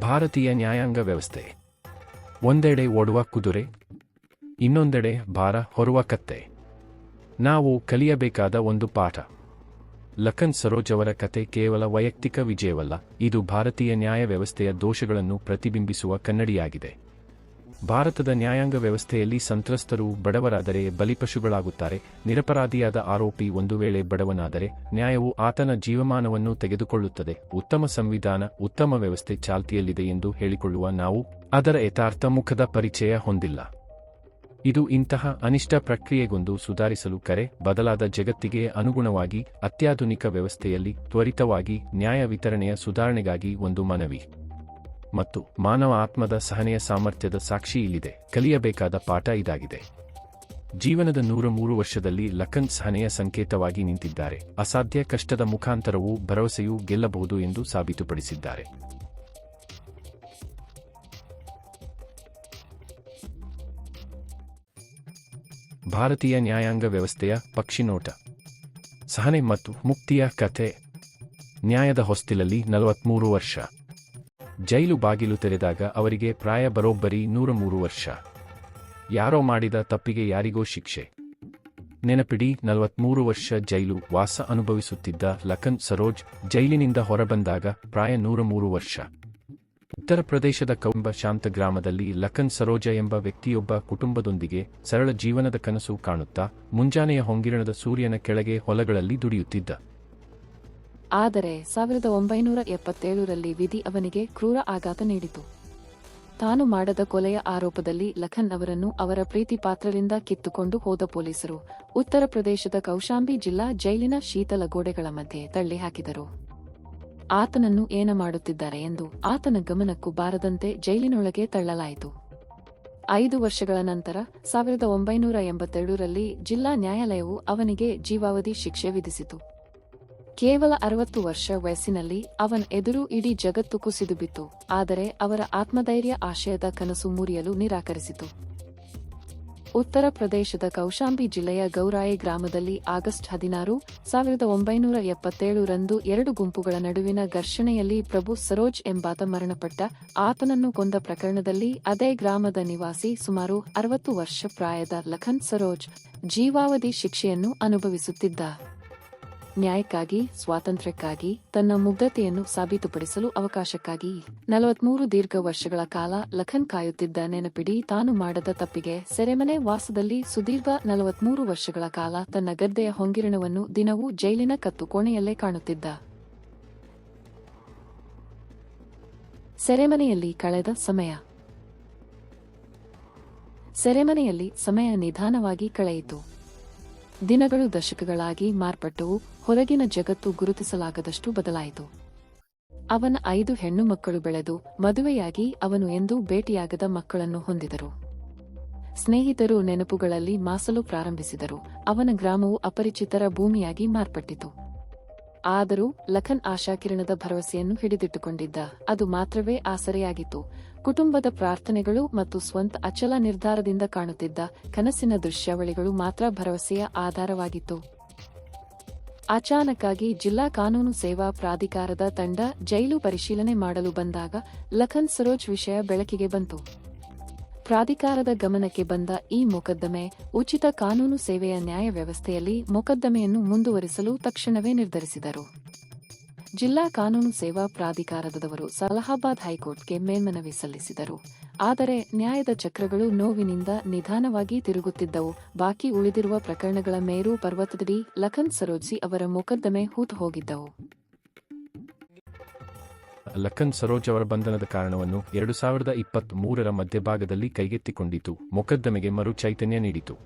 ಭಾರತೀಯ ನ್ಯಾಯಾಂಗ ವ್ಯವಸ್ಥೆ. ಒಂದೆಡೆ ಓಡುವ ಕುದುರೆ, ಇನ್ನೊಂದೆಡೆ ಭಾರ ಹೊರುವ ಕತ್ತೆ. ನಾವು ಕಲಿಯಬೇಕಾದ ಒಂದು ಪಾಠ. ಲಖನ್ ಸರೋಜ್ ಅವರ ಕತೆ ಕೇವಲ ವೈಯಕ್ತಿಕ ವಿಜಯವಲ್ಲ, ಇದು ಭಾರತೀಯ ನ್ಯಾಯ ವ್ಯವಸ್ಥೆಯ ದೋಷಗಳನ್ನು ಪ್ರತಿಬಿಂಬಿಸುವ ಕನ್ನಡಿಯಾಗಿದೆ. ಭಾರತದ ನ್ಯಾಯಾಂಗ ವ್ಯವಸ್ಥೆಯಲ್ಲಿ ಸಂತ್ರಸ್ತರು ಬಡವರಾದರೆ ಬಲಿಪಶುಗಳಾಗುತ್ತಾರೆ. ನಿರಪರಾಧಿಯಾದ ಆರೋಪಿ ಒಂದು ವೇಳೆ ಬಡವನಾದರೆ ನ್ಯಾಯವು ಆತನ ಜೀವಮಾನವನ್ನು ತೆಗೆದುಕೊಳ್ಳುತ್ತದೆ. ಉತ್ತಮ ಸಂವಿಧಾನ, ಉತ್ತಮ ವ್ಯವಸ್ಥೆ ಚಾಲ್ತಿಯಲ್ಲಿದೆ ಎಂದು ಹೇಳಿಕೊಳ್ಳುವ ನಾವು ಅದರ ಯಥಾರ್ಥ ಮುಖದ ಪರಿಚಯ ಹೊಂದಿಲ್ಲ. ಇದು ಇಂತಹ ಅನಿಷ್ಟ ಪ್ರಕ್ರಿಯೆಗೊಂದು ಸುಧಾರಿಸಲು ಕರೆ, ಬದಲಾದ ಜಗತ್ತಿಗೆ ಅನುಗುಣವಾಗಿ ಅತ್ಯಾಧುನಿಕ ವ್ಯವಸ್ಥೆಯಲ್ಲಿ ತ್ವರಿತವಾಗಿ ನ್ಯಾಯ ವಿತರಣೆಯ ಸುಧಾರಣೆಗಾಗಿ ಒಂದು ಮನವಿ. ಮತ್ತು ಮಾನವ ಆತ್ಮದ ಸಹನೆಯ ಸಾಮರ್ಥ್ಯದ ಸಾಕ್ಷಿ ಇಲ್ಲಿದೆ. ಕಲಿಯಬೇಕಾದ ಪಾಠ ಇದಾಗಿದೆ. ಜೀವನದ ನೂರ ಮೂರು ವರ್ಷದಲ್ಲಿ ಲಖನ್ ಸಹನೆಯ ಸಂಕೇತವಾಗಿ ನಿಂತಿದ್ದಾರೆ. ಅಸಾಧ್ಯ ಕಷ್ಟದ ಮುಖಾಂತರವೂ ಭರವಸೆಯೂ ಗೆಲ್ಲಬಹುದು ಎಂದು ಸಾಬೀತುಪಡಿಸಿದ್ದಾರೆ. ಭಾರತೀಯ ನ್ಯಾಯಾಂಗ ವ್ಯವಸ್ಥೆಯ ಪಕ್ಷಿನೋಟ ಸಹನೆ ಮತ್ತು ಮುಕ್ತಿಯ ಕಥೆ. ನ್ಯಾಯದ ಹೊಸ್ತಿಲಲ್ಲಿ ನಲವತ್ಮೂರು ವರ್ಷ. ಜೈಲು ಬಾಗಿಲು ತೆರೆದಾಗ ಅವರಿಗೆ ಪ್ರಾಯ ಬರೋಬ್ಬರಿ ನೂರ ಮೂರು ವರ್ಷ. ಯಾರೋ ಮಾಡಿದ ತಪ್ಪಿಗೆ ಯಾರಿಗೋ ಶಿಕ್ಷೆ. ನೆನಪಿಡಿ, ನಲವತ್ಮೂರು ವರ್ಷ ಜೈಲು ವಾಸ ಅನುಭವಿಸುತ್ತಿದ್ದ ಲಖನ್ ಸರೋಜ್ ಜೈಲಿನಿಂದ ಹೊರಬಂದಾಗ ಪ್ರಾಯ ನೂರ ಮೂರು ವರ್ಷ. ಉತ್ತರ ಪ್ರದೇಶದ ಕೌಂಬ ಶಾಂತ ಗ್ರಾಮದಲ್ಲಿ ಲಖನ್ ಸರೋಜ ಎಂಬ ವ್ಯಕ್ತಿಯೊಬ್ಬ ಕುಟುಂಬದೊಂದಿಗೆ ಸರಳ ಜೀವನದ ಕನಸು ಕಾಣುತ್ತಾ, ಮುಂಜಾನೆಯ ಹೊಂಗಿರಣದ ಸೂರ್ಯನ ಕೆಳಗೆ ಹೊಲಗಳಲ್ಲಿ ದುಡಿಯುತ್ತಿದ್ದ. ಆದರೆ ಸಾವಿರದ ಒಂಬೈನೂರ ಎಪ್ಪತ್ತೇಳರಲ್ಲಿ ವಿಧಿ ಅವನಿಗೆ ಕ್ರೂರ ಆಘಾತ ನೀಡಿತು. ತಾನು ಮಾಡದ ಕೊಲೆಯ ಆರೋಪದಲ್ಲಿ ಲಖನ್ ಅವರನ್ನು ಅವರ ಪ್ರೀತಿ ಪಾತ್ರರಿಂದ ಕಿತ್ತುಕೊಂಡು ಹೋದ ಪೊಲೀಸರು ಉತ್ತರ ಪ್ರದೇಶದ ಕೌಶಾಂಬಿ ಜಿಲ್ಲಾ ಜೈಲಿನ ಶೀತಲ ಗೋಡೆಗಳ ಮಧ್ಯೆ ತಳ್ಳಿ ಹಾಕಿದರು. ಆತನನ್ನು ಏನ ಮಾಡುತ್ತಿದ್ದಾರೆ ಎಂದು ಆತನ ಗಮನಕ್ಕೂ ಬಾರದಂತೆ ಜೈಲಿನೊಳಗೆ ತಳ್ಳಲಾಯಿತು. ಐದು ವರ್ಷಗಳ ನಂತರ ಸಾವಿರದ ಒಂಬೈನೂರ ಎಂಬತ್ತೆರಡರಲ್ಲಿ ಜಿಲ್ಲಾ ನ್ಯಾಯಾಲಯವು ಅವನಿಗೆ ಜೀವಾವಧಿ ಶಿಕ್ಷೆ ವಿಧಿಸಿತು. ಕೇವಲ ಅರವತ್ತು ವರ್ಷ ವಯಸ್ಸಿನಲ್ಲಿ ಅವನ ಎದುರು ಇಡೀ ಜಗತ್ತು ಕುಸಿದು ಬಿತ್ತು, ಆದರೆ ಅವರ ಆತ್ಮಧೈರ್ಯ ಆಶಯದ ಕನಸು ಮುರಿಯಲು ನಿರಾಕರಿಸಿತು. ಉತ್ತರ ಪ್ರದೇಶದ ಕೌಶಾಂಬಿ ಜಿಲ್ಲೆಯ ಗೌರಾಯಿ ಗ್ರಾಮದಲ್ಲಿ ಆಗಸ್ಟ್ ಹದಿನಾರು, ಸಾವಿರದ ಒಂಬೈನೂರ ಎಪ್ಪತ್ತೇಳರಂದು ಎರಡು ಗುಂಪುಗಳ ನಡುವಿನ ಘರ್ಷಣೆಯಲ್ಲಿ ಪ್ರಭು ಸರೋಜ್ ಎಂಬಾತ ಮರಣಪಟ್ಟ ಆತನನ್ನು ಕೊಂದ ಪ್ರಕರಣದಲ್ಲಿ ಅದೇ ಗ್ರಾಮದ ನಿವಾಸಿ ಸುಮಾರು ಅರವತ್ತು ವರ್ಷ ಪ್ರಾಯದ ಲಖನ್ ಸರೋಜ್ ಜೀವಾವಧಿ ಶಿಕ್ಷೆಯನ್ನು ಅನುಭವಿಸುತ್ತಿದ್ದ. ನ್ಯಾಯಕ್ಕಾಗಿ, ಸ್ವಾತಂತ್ರ್ಯಕ್ಕಾಗಿ, ತನ್ನ ಮುಗ್ಧತೆಯನ್ನು ಸಾಬೀತುಪಡಿಸಲು ಅವಕಾಶಕ್ಕಾಗಿ ನಲವತ್ಮೂರು ದೀರ್ಘ ವರ್ಷಗಳ ಕಾಲ ಲಖನ್ ಕಾಯುತ್ತಿದ್ದ ನೆನಪಿಡಿ, ತಾನು ಮಾಡದ ತಪ್ಪಿಗೆ ಸೆರೆಮನೆ ವಾಸದಲ್ಲಿ ಸುದೀರ್ಘ ನಲವತ್ಮೂರು ವರ್ಷಗಳ ಕಾಲ ತನ್ನ ಗದ್ದೆಯ ಹೊಂಗಿರಣವನ್ನು ದಿನವೂ ಜೈಲಿನ ಕತ್ತು ಕೋಣೆಯಲ್ಲೇ ಕಾಣುತ್ತಿದ್ದ. ಸೆರೆಮನೆಯಲ್ಲಿ ಕಳೆದ ಸಮಯ. ಸೆರೆಮನೆಯಲ್ಲಿ ಸಮಯ ನಿಧಾನವಾಗಿ ಕಳೆಯಿತು. ದಿನಗಳು ದಶಕಗಳಾಗಿ ಮಾರ್ಪಟ್ಟವು. ಹೊರಗಿನ ಜಗತ್ತು ಗುರುತಿಸಲಾಗದಷ್ಟು ಬದಲಾಯಿತು. ಅವನ ಐದು ಹೆಣ್ಣು ಮಕ್ಕಳು ಬೆಳೆದು, ಮದುವೆಯಾಗಿ ಅವನು ಎಂದೂ ಭೇಟಿಯಾಗದ ಮಕ್ಕಳನ್ನು ಹೊಂದಿದರು. ಸ್ನೇಹಿತರು ನೆನಪುಗಳಲ್ಲಿ ಮಾಸಲು ಪ್ರಾರಂಭಿಸಿದರು. ಅವನ ಗ್ರಾಮವು ಅಪರಿಚಿತರ ಭೂಮಿಯಾಗಿ ಮಾರ್ಪಟ್ಟಿತು. ಆದರೂ ಲಖನ್ ಆಶಾಕಿರಣದ ಭರವಸೆಯನ್ನು ಹಿಡಿದಿಟ್ಟುಕೊಂಡಿದ್ದ. ಅದು ಮಾತ್ರವೇ ಆಸರೆಯಾಗಿತ್ತು. ಕುಟುಂಬದ ಪ್ರಾರ್ಥನೆಗಳು ಮತ್ತು ಸ್ವಂತ ಅಚಲ ನಿರ್ಧಾರದಿಂದ ಕಾಣುತ್ತಿದ್ದ ಕನಸಿನ ದೃಶ್ಯಾವಳಿಗಳು ಮಾತ್ರ ಭರವಸೆಯ ಆಧಾರವಾಗಿತ್ತು. ಅಚಾನಕ್ಕಾಗಿ ಜಿಲ್ಲಾ ಕಾನೂನು ಸೇವಾ ಪ್ರಾಧಿಕಾರದ ತಂಡ ಜೈಲು ಪರಿಶೀಲನೆ ಮಾಡಲು ಬಂದಾಗ ಲಖನ್ ಸರೋಜ್ ವಿಷಯ ಬೆಳಕಿಗೆ ಬಂತು. ಪ್ರಾಧಿಕಾರದ ಗಮನಕ್ಕೆ ಬಂದ ಈ ಮೊಕದ್ದಮೆ ಉಚಿತ ಕಾನೂನು ಸೇವೆಯ ನ್ಯಾಯ ವ್ಯವಸ್ಥೆಯಲ್ಲಿ ಮೊಕದ್ದಮೆಯನ್ನು ಮುಂದುವರಿಸಲು ತಕ್ಷಣವೇ ನಿರ್ಧರಿಸಿದರು. ಜಿಲ್ಲಾ ಕಾನೂನು ಸೇವಾ ಪ್ರಾಧಿಕಾರದವರು ಸಲಹಾಬಾದ್ ಹೈಕೋರ್ಟ್ಗೆ ಮೇಲ್ಮನವಿ ಸಲ್ಲಿಸಿದರು. ಆದರೆ ನ್ಯಾಯದ ಚಕ್ರಗಳು ನೋವಿನಿಂದ ನಿಧಾನವಾಗಿ ತಿರುಗುತ್ತಿದ್ದವು. ಬಾಕಿ ಉಳಿದಿರುವ ಪ್ರಕರಣಗಳ ಮೇರು ಪರ್ವತದಡಿ ಲಖನ್ ಸರೋಜಿ ಅವರ ಮೊಕದ್ದಮೆ ಹೂತು ಹೋಗಿದ್ದವು. ಲಖನ್ ಸರೋಜ್ ಅವರ ಬಂಧನದ ಕಾರಣವನ್ನು ಎರಡು ಸಾವಿರದ ಇಪ್ಪತ್ತ್ ಮೂರರ ಮಧ್ಯಭಾಗದಲ್ಲಿ ಕೈಗೆತ್ತಿಕೊಂಡಿತು. ಮೊಕದ್ದಮೆಗೆ ಮರು ಚೈತನ್ಯ ನೀಡಿತು.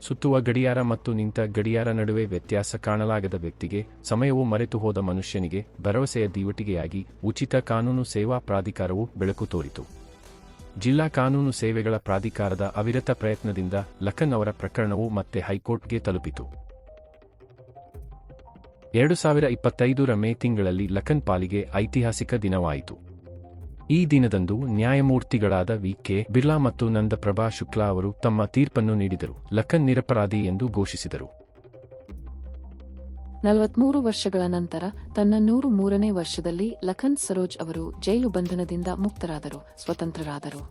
ಸುತ್ತುವ ಗಡಿಯಾರ ಮತ್ತು ನಿಂತ ಗಡಿಯಾರ ನಡುವೆ ವ್ಯತ್ಯಾಸ ಕಾಣಲಾಗದ ವ್ಯಕ್ತಿಗೆ ಸಮಯವು ಮರೆತು ಹೋದ ಮನುಷ್ಯನಿಗೆ ಭರವಸೆಯ ದೀವಟಿಗೆಯಾಗಿ ಉಚಿತ ಕಾನೂನು ಸೇವಾ ಪ್ರಾಧಿಕಾರವು ಬೆಳಕು ತೋರಿತು. ಜಿಲ್ಲಾ ಕಾನೂನು ಸೇವೆಗಳ ಪ್ರಾಧಿಕಾರದ ಅವಿರತ ಪ್ರಯತ್ನದಿಂದ ಲಖನ್ ಅವರ ಪ್ರಕರಣವು ಮತ್ತೆ ಹೈಕೋರ್ಟ್ಗೆ ತಲುಪಿತು. ಎರಡು ಸಾವಿರ ಇಪ್ಪತ್ತೈದರ ಮೇ ತಿಂಗಳಲ್ಲಿ ಲಖನ್ ಪಾಲಿಗೆ ಐತಿಹಾಸಿಕ ದಿನವಾಯಿತು. ಈ ದಿನದಂದು ನ್ಯಾಯಮೂರ್ತಿಗಳಾದ ವಿ ಕೆ ಬಿರ್ಲಾ ಮತ್ತು ನಂದಪ್ರಭಾ ಶುಕ್ಲಾ ಅವರು ತಮ್ಮ ತೀರ್ಪನ್ನು ನೀಡಿದರು. ಲಖನ್ ನಿರಪರಾಧಿ ಎಂದು ಘೋಷಿಸಿದರು. ನಲವತ್ಮೂರು ವರ್ಷಗಳ ನಂತರ ತನ್ನ ನೂರು ಮೂರನೇ ವರ್ಷದಲ್ಲಿ ಲಖನ್ ಸರೋಜ್ ಅವರು ಜೈಲು ಬಂಧನದಿಂದ ಮುಕ್ತರಾದರು, ಸ್ವತಂತ್ರರಾದರು.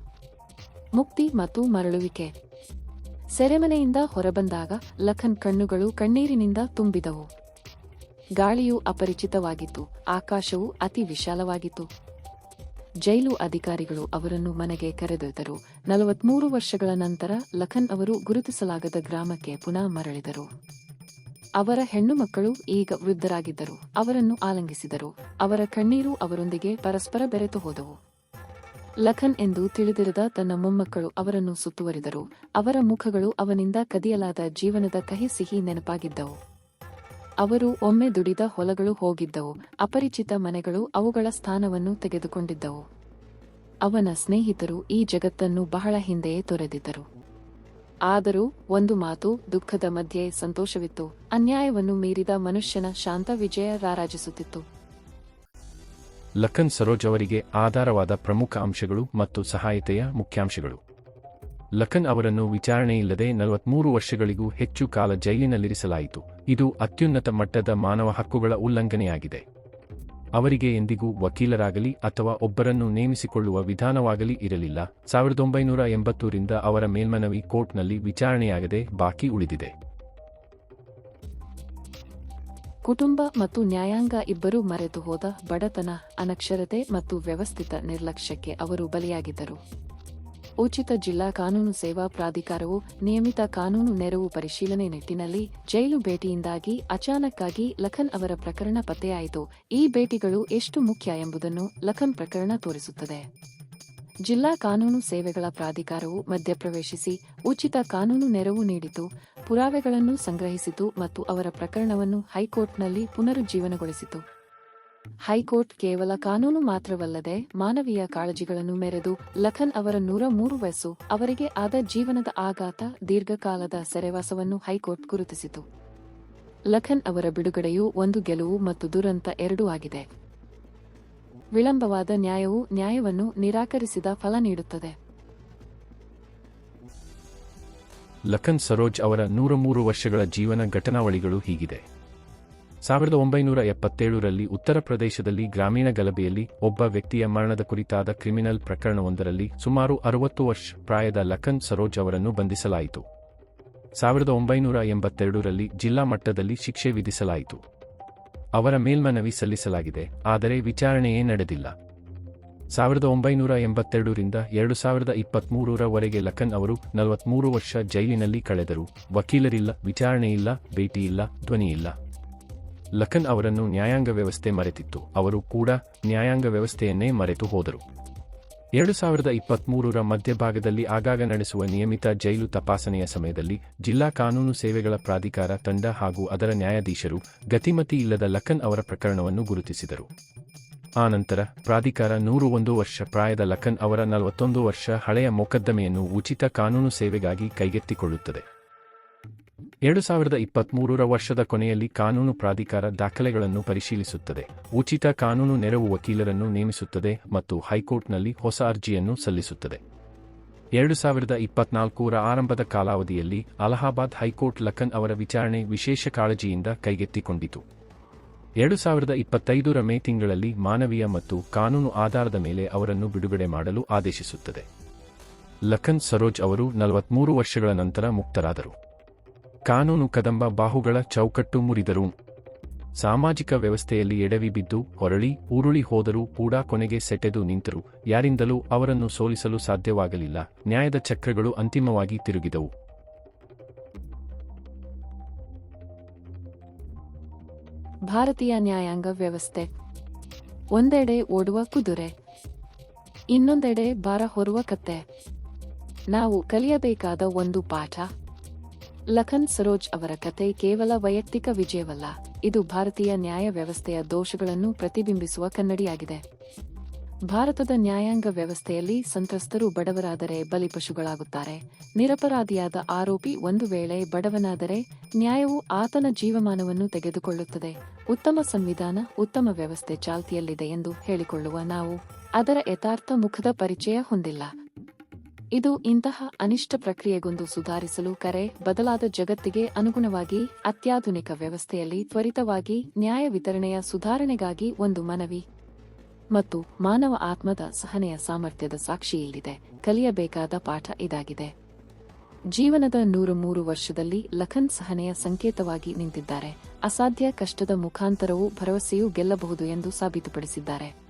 ಮುಕ್ತಿ ಮತ್ತು ಮರಳುವಿಕೆ. ಸೆರೆಮನೆಯಿಂದ ಹೊರಬಂದಾಗ ಲಖನ್ ಕಣ್ಣುಗಳು ಕಣ್ಣೀರಿನಿಂದ ತುಂಬಿದವು. ಗಾಳಿಯು ಅಪರಿಚಿತವಾಗಿತ್ತು, ಆಕಾಶವು ಅತಿ ವಿಶಾಲವಾಗಿತ್ತು. ಜೈಲು ಅಧಿಕಾರಿಗಳು ಅವರನ್ನು ಮನೆಗೆ ಕರೆದೊಯ್ದರು. ನಲವತ್ಮೂರು ವರ್ಷಗಳ ನಂತರ ಲಖನ್ ಅವರು ಗುರುತಿಸಲಾಗದ ಗ್ರಾಮಕ್ಕೆ ಪುನಃ ಮರಳಿದರು. ಅವರ ಹೆಣ್ಣು ಮಕ್ಕಳು ಈಗ ವೃದ್ಧರಾಗಿದ್ದರು. ಅವರನ್ನು ಆಲಂಗಿಸಿದರು. ಅವರ ಕಣ್ಣೀರು ಅವರೊಂದಿಗೆ ಪರಸ್ಪರ ಬೆರೆತು ಹೋದವು. ಲಖನ್ ಎಂದು ತಿಳಿದಿರದ ತನ್ನ ಮೊಮ್ಮಕ್ಕಳು ಅವರನ್ನು ಸುತ್ತುವರಿದರು. ಅವರ ಮುಖಗಳು ಅವನಿಂದ ಕದಿಯಲಾದ ಜೀವನದ ಕಹಿ ಸಿಹಿ ನೆನಪಾಗಿದ್ದವು. ಅವರು ಒಮ್ಮೆ ದುಡಿದ ಹೊಲಗಳು ಹೋಗಿದ್ದವು, ಅಪರಿಚಿತ ಮನೆಗಳು ಅವುಗಳ ಸ್ಥಾನವನ್ನು ತೆಗೆದುಕೊಂಡಿದ್ದವು. ಅವನ ಸ್ನೇಹಿತರು ಈ ಜಗತ್ತನ್ನು ಬಹಳ ಹಿಂದೆಯೇ ತೊರೆದಿದ್ದರು. ಆದರೂ ಒಂದು ಮಾತು ದುಃಖದ ಮಧ್ಯೆ ಸಂತೋಷವಿತ್ತು, ಅನ್ಯಾಯವನ್ನು ಮೀರಿದ ಮನುಷ್ಯನ ಶಾಂತ ವಿಜಯ ರಾರಾಜಿಸುತ್ತಿತ್ತು. ಲಖನ್ ಸರೋಜ್ ಅವರಿಗೆ ಆಧಾರವಾದ ಪ್ರಮುಖ ಅಂಶಗಳು ಮತ್ತು ಸಹಾಯತೆಯ ಮುಖ್ಯಾಂಶಗಳು. ಲಖನ್ ಅವರನ್ನು ವಿಚಾರಣೆಯಿಲ್ಲದೆ ನಲವತ್ಮೂರು ವರ್ಷಗಳಿಗೂ ಹೆಚ್ಚು ಕಾಲ ಜೈಲಿನಲ್ಲಿರಿಸಲಾಯಿತು. ಇದು ಅತ್ಯುನ್ನತ ಮಟ್ಟದ ಮಾನವ ಹಕ್ಕುಗಳ ಉಲ್ಲಂಘನೆಯಾಗಿದೆ. ಅವರಿಗೆ ಎಂದಿಗೂ ವಕೀಲರಾಗಲಿ ಅಥವಾ ಒಬ್ಬರನ್ನು ನೇಮಿಸಿಕೊಳ್ಳುವ ವಿಧಾನವಾಗಲಿ ಇರಲಿಲ್ಲ. ಸಾವಿರದ ಒಂಬೈನೂರ ಎಂಬತ್ತೂರಿಂದ ಅವರ ಮೇಲ್ಮನವಿ ಕೋರ್ಟ್ನಲ್ಲಿ ವಿಚಾರಣೆಯಾಗದೆ ಬಾಕಿ ಉಳಿದಿದೆ. ಕುಟುಂಬ ಮತ್ತು ನ್ಯಾಯಾಂಗ ಇಬ್ಬರೂ ಮರೆತು ಹೋದ ಬಡತನ, ಅನಕ್ಷರತೆ ಮತ್ತು ವ್ಯವಸ್ಥಿತ ನಿರ್ಲಕ್ಷ್ಯಕ್ಕೆ ಅವರು ಬಲಿಯಾಗಿದ್ದರು. ಉಚಿತ ಜಿಲ್ಲಾ ಕಾನೂನು ಸೇವಾ ಪ್ರಾಧಿಕಾರವು ನಿಯಮಿತ ಕಾನೂನು ನೆರವು ಪರಿಶೀಲನೆ ನಿಟ್ಟಿನಲ್ಲಿ ಜೈಲು ಭೇಟಿಯಿಂದಾಗಿ ಅಚಾನಕ್ಕಾಗಿ ಲಖನ್ ಅವರ ಪ್ರಕರಣ ಪತ್ತೆಯಾಯಿತು. ಈ ಭೇಟಿಗಳು ಎಷ್ಟು ಮುಖ್ಯ ಎಂಬುದನ್ನು ಲಖನ್ ಪ್ರಕರಣ ತೋರಿಸುತ್ತದೆ. ಜಿಲ್ಲಾ ಕಾನೂನು ಸೇವೆಗಳ ಪ್ರಾಧಿಕಾರವು ಮಧ್ಯಪ್ರವೇಶಿಸಿ ಉಚಿತ ಕಾನೂನು ನೆರವು ನೀಡಿತು. ಪುರಾವೆಗಳನ್ನು ಸಂಗ್ರಹಿಸಿತು ಮತ್ತು ಅವರ ಪ್ರಕರಣವನ್ನು ಹೈಕೋರ್ಟ್ನಲ್ಲಿ ಪುನರುಜ್ಜೀವನಗೊಳಿಸಿತು. ಹೈಕೋರ್ಟ್ ಕೇವಲ ಕಾನೂನು ಮಾತ್ರವಲ್ಲದೆ ಮಾನವೀಯ ಕಾಳಜಿಗಳನ್ನು ಮೆರೆದು ಲಖನ್ ಅವರ ನೂರ ಮೂರು ವಯಸ್ಸು, ಅವರಿಗೆ ಆದ ಜೀವನದ ಆಘಾತ, ದೀರ್ಘಕಾಲದ ಸೆರೆವಾಸವನ್ನು ಹೈಕೋರ್ಟ್ ಗುರುತಿಸಿತು. ಲಖನ್ ಅವರ ಬಿಡುಗಡೆಯು ಒಂದು ಗೆಲುವು ಮತ್ತು ದುರಂತ ಎರಡೂ ಆಗಿದೆ. ವಿಳಂಬವಾದ ನ್ಯಾಯವು ನ್ಯಾಯವನ್ನು ನಿರಾಕರಿಸಿದ ಫಲ ನೀಡುತ್ತದೆ. ಲಖನ್ ಸರೋಜ್ ಅವರ ನೂರ ಮೂರು ವರ್ಷಗಳ ಜೀವನ ಘಟನಾವಳಿಗಳು ಹೀಗಿದೆ. ಸಾವಿರದ ಒಂಬೈನೂರ ಎಪ್ಪತ್ತೇಳರಲ್ಲಿ ಉತ್ತರ ಪ್ರದೇಶದಲ್ಲಿ ಗ್ರಾಮೀಣ ಗಲಭೆಯಲ್ಲಿ ಒಬ್ಬ ವ್ಯಕ್ತಿಯ ಮರಣದ ಕುರಿತಾದ ಕ್ರಿಮಿನಲ್ ಪ್ರಕರಣವೊಂದರಲ್ಲಿ ಸುಮಾರು ಅರವತ್ತು ವರ್ಷ ಪ್ರಾಯದ ಲಖನ್ ಸರೋಜ್ ಅವರನ್ನು ಬಂಧಿಸಲಾಯಿತು. ಸಾವಿರದ ಒಂಬೈನೂರ ಎಂಬತ್ತೆರಡರಲ್ಲಿ ಜಿಲ್ಲಾ ಮಟ್ಟದಲ್ಲಿ ಶಿಕ್ಷೆ ವಿಧಿಸಲಾಯಿತು. ಅವರ ಮೇಲ್ಮನವಿ ಸಲ್ಲಿಸಲಾಗಿದೆ, ಆದರೆ ವಿಚಾರಣೆಯೇ ನಡೆದಿಲ್ಲ. ಸಾವಿರದ ಒಂಬೈನೂರ ಎಂಬತ್ತೆರಡರಿಂದ ಎರಡು ಸಾವಿರದ ಇಪ್ಪತ್ತ್ಮೂರರವರೆಗೆ ಲಖನ್ ಅವರು ನಲವತ್ಮೂರು ವರ್ಷ ಜೈಲಿನಲ್ಲಿ ಕಳೆದರು. ವಕೀಲರಿಲ್ಲ, ವಿಚಾರಣೆಯಿಲ್ಲ, ಭೇಟಿಯಿಲ್ಲ, ಧ್ವನಿಯಿಲ್ಲ. ಲಖನ್ ಅವರನ್ನು ನ್ಯಾಯಾಂಗ ವ್ಯವಸ್ಥೆ ಮರೆತಿತ್ತು. ಅವರು ಕೂಡ ನ್ಯಾಯಾಂಗ ವ್ಯವಸ್ಥೆಯನ್ನೇ ಮರೆತು ಹೋದರು. ಎರಡು ಸಾವಿರದ ಇಪ್ಪತ್ಮೂರರ ಮಧ್ಯಭಾಗದಲ್ಲಿ ಆಗಾಗ ನಡೆಸುವ ನಿಯಮಿತ ಜೈಲು ತಪಾಸಣೆಯ ಸಮಯದಲ್ಲಿ ಜಿಲ್ಲಾ ಕಾನೂನು ಸೇವೆಗಳ ಪ್ರಾಧಿಕಾರ ತಂಡ ಹಾಗೂ ಅದರ ನ್ಯಾಯಾಧೀಶರು ಗತಿಮತಿ ಇಲ್ಲದ ಲಖನ್ ಅವರ ಪ್ರಕರಣವನ್ನು ಗುರುತಿಸಿದರು. ಆನಂತರ ಪ್ರಾಧಿಕಾರ ನೂರು ಒಂದು ವರ್ಷ ಪ್ರಾಯದ ಲಖನ್ ಅವರ ನಲವತ್ತೊಂದು ವರ್ಷ ಹಳೆಯ ಮೊಕದ್ದಮೆಯನ್ನು ಉಚಿತ ಕಾನೂನು ಸೇವೆಗಾಗಿ ಕೈಗೆತ್ತಿಕೊಳ್ಳುತ್ತದೆ. ಎರಡು ಸಾವಿರದ ಇಪ್ಪತ್ತ್ಮೂರರ ವರ್ಷದ ಕೊನೆಯಲ್ಲಿ ಕಾನೂನು ಪ್ರಾಧಿಕಾರ ದಾಖಲೆಗಳನ್ನು ಪರಿಶೀಲಿಸುತ್ತದೆ. ಉಚಿತ ಕಾನೂನು ನೆರವು ವಕೀಲರನ್ನು ನೇಮಿಸುತ್ತದೆ ಮತ್ತು ಹೈಕೋರ್ಟ್ನಲ್ಲಿ ಹೊಸ ಅರ್ಜಿಯನ್ನು ಸಲ್ಲಿಸುತ್ತದೆ. ಎರಡು ಸಾವಿರದ ಇಪ್ಪತ್ನಾಲ್ಕರ ಆರಂಭದ ಕಾಲಾವಧಿಯಲ್ಲಿ ಅಲಹಾಬಾದ್ ಹೈಕೋರ್ಟ್ ಲಖನ್ ಅವರ ವಿಚಾರಣೆ ವಿಶೇಷ ಕಾಳಜಿಯಿಂದ ಕೈಗೆತ್ತಿಕೊಂಡಿತು. ಎರಡು ಸಾವಿರದ ಇಪ್ಪತ್ತೈದರ ಮೇ ತಿಂಗಳಲ್ಲಿ ಮಾನವೀಯ ಮತ್ತು ಕಾನೂನು ಆಧಾರದ ಮೇಲೆ ಅವರನ್ನು ಬಿಡುಗಡೆ ಮಾಡಲು ಆದೇಶಿಸುತ್ತದೆ. ಲಖನ್ ಸರೋಜ್ ಅವರು ನಲವತ್ಮೂರು ವರ್ಷಗಳ ನಂತರ ಮುಕ್ತರಾದರು. ಕಾನೂನು ಕದಂಬ ಬಾಹುಗಳ ಚೌಕಟ್ಟು ಮುರಿದರು. ಸಾಮಾಜಿಕ ವ್ಯವಸ್ಥೆಯಲ್ಲಿ ಎಡವಿ ಬಿದ್ದು, ಹೊರಳಿ, ಉರುಳಿ ಹೋದರೂ ಕೂಡ ಕೊನೆಗೆ ಸೆಟೆದು ನಿಂತರು. ಯಾರಿಂದಲೂ ಅವರನ್ನು ಸೋಲಿಸಲು ಸಾಧ್ಯವಾಗಲಿಲ್ಲ. ನ್ಯಾಯದ ಚಕ್ರಗಳು ಅಂತಿಮವಾಗಿ ತಿರುಗಿದವು. ಭಾರತೀಯ ನ್ಯಾಯಾಂಗ ವ್ಯವಸ್ಥೆ. ಒಂದೆಡೆ ಓಡುವ ಕುದುರೆ. ಇನ್ನೊಂದೆಡೆ ಬಾರ ಹೊರುವ ಕತ್ತೆ. ನಾವು ಕಲಿಯಬೇಕಾದ ಒಂದು ಪಾಠ. ಲಖನ್ ಸರೋಜ್ ಅವರ ಕತೆ ಕೇವಲ ವೈಯಕ್ತಿಕ ವಿಜಯವಲ್ಲ, ಇದು ಭಾರತೀಯ ನ್ಯಾಯ ವ್ಯವಸ್ಥೆಯ ದೋಷಗಳನ್ನು ಪ್ರತಿಬಿಂಬಿಸುವ ಕನ್ನಡಿಯಾಗಿದೆ. ಭಾರತದ ನ್ಯಾಯಾಂಗ ವ್ಯವಸ್ಥೆಯಲ್ಲಿ ಸಂತ್ರಸ್ತರು ಬಡವರಾದರೆ ಬಲಿಪಶುಗಳಾಗುತ್ತಾರೆ ನಿರಪರಾಧಿಯಾದ ಆರೋಪಿ ಒಂದು ವೇಳೆ ಬಡವನಾದರೆ ನ್ಯಾಯವು ಆತನ ಜೀವಮಾನವನ್ನು ತೆಗೆದುಕೊಳ್ಳುತ್ತದೆ, ಉತ್ತಮ ಸಂವಿಧಾನ, ಉತ್ತಮ ವ್ಯವಸ್ಥೆ ಚಾಲ್ತಿಯಲ್ಲಿದೆ ಎಂದು ಹೇಳಿಕೊಳ್ಳುವ ನಾವು ಅದರ ಯಥಾರ್ಥ ಮುಖದ ಪರಿಚಯ ಹೊಂದಿಲ್ಲ. ಇದು ಇಂತಹ ಅನಿಷ್ಟ ಪ್ರಕ್ರಿಯೆಗೊಂದು ಸುಧಾರಿಸಲು ಕರೆ, ಬದಲಾದ ಜಗತ್ತಿಗೆ ಅನುಗುಣವಾಗಿ ಅತ್ಯಾಧುನಿಕ ವ್ಯವಸ್ಥೆಯಲ್ಲಿ ತ್ವರಿತವಾಗಿ ನ್ಯಾಯ ವಿತರಣೆಯ ಸುಧಾರಣೆಗಾಗಿ ಒಂದು ಮನವಿ. ಮತ್ತು ಮಾನವ ಆತ್ಮದ ಸಹನೆಯ ಸಾಮರ್ಥ್ಯದ ಸಾಕ್ಷಿಯಲ್ಲಿದೆ ಕಲಿಯಬೇಕಾದ ಪಾಠ ಇದಾಗಿದೆ. ಜೀವನದ ನೂರು ಮೂರು ವರ್ಷದಲ್ಲಿ ಲಖನ್ ಸಹನೆಯ ಸಂಕೇತವಾಗಿ ನಿಂತಿದ್ದಾರೆ. ಅಸಾಧ್ಯ ಕಷ್ಟದ ಮುಖಾಂತರವೂ ಭರವಸೆಯೂ ಗೆಲ್ಲಬಹುದು ಎಂದು ಸಾಬೀತುಪಡಿಸಿದ್ದಾರೆ.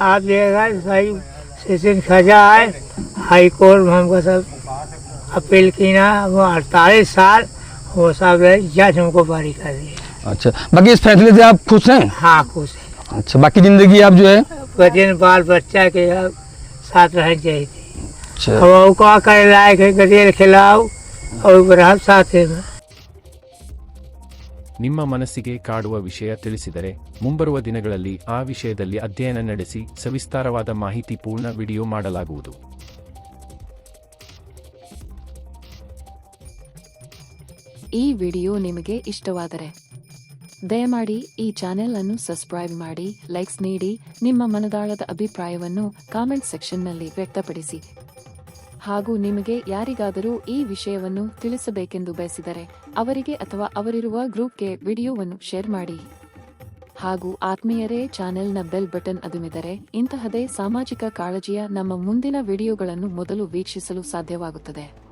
आप देगा भाई सेशन खजा है। हाई कोर्ट में हमको सब अपील की ना वो अड़तालीस साल वो सब जज हमको बारी कर दिया अच्छा बाकी इस फैसले से आप खुश हैं? हाँ खुश है। अच्छा बाकी ज़िंदगी आप जो है? बच्चे बाल बच्चा के साथ रहना चाहिए। अच्छा। अब वो का करे लायक है गरीब खिलाओ और साथ में। ನಿಮ್ಮ ಮನಸ್ಸಿಗೆ ಕಾಡುವ ವಿಷಯ ತಿಳಿಸಿದರೆ, ಮುಂಬರುವ ದಿನಗಳಲ್ಲಿ ಆ ವಿಷಯದಲ್ಲಿ ಅಧ್ಯಯನ ನಡೆಸಿ ಸವಿಸ್ತಾರವಾದ ಮಾಹಿತಿ ಪೂರ್ಣ ವಿಡಿಯೋ ಮಾಡಲಾಗುವುದು. ಈ ವಿಡಿಯೋ ನಿಮಗೆ ಇಷ್ಟವಾದರೆ, ದಯಮಾಡಿ ಈ ಚಾನೆಲ್ ಅನ್ನು ಸಬ್ಸ್ಕ್ರೈಬ್ ಮಾಡಿ, ಲೈಕ್ಸ್ ನೀಡಿ, ನಿಮ್ಮ ಮನದಾಳದ ಅಭಿಪ್ರಾಯವನ್ನು ಕಾಮೆಂಟ್ ಸೆಕ್ಷನ್ನಲ್ಲಿ ವ್ಯಕ್ತಪಡಿಸಿ. ಹಾಗೂ ನಿಮಗೆ ಯಾರಿಗಾದರೂ ಈ ವಿಷಯವನ್ನು ತಿಳಿಸಬೇಕೆಂದು ಬಯಸಿದರೆ ಅವರಿಗೆ ಅಥವಾ ಅವರಿರುವ ಗ್ರೂಪ್ಗೆ ವಿಡಿಯೋವನ್ನು ಶೇರ್ ಮಾಡಿ. ಹಾಗೂ ಆತ್ಮೀಯರೇ, ಚಾನೆಲ್ನ ಬೆಲ್ ಬಟನ್ ಅದುಮಿದರೆ ಇಂತಹದೇ ಸಾಮಾಜಿಕ ಕಾಳಜಿಯ ನಮ್ಮ ಮುಂದಿನ ವಿಡಿಯೋಗಳನ್ನು ಮೊದಲು ವೀಕ್ಷಿಸಲು ಸಾಧ್ಯವಾಗುತ್ತದೆ.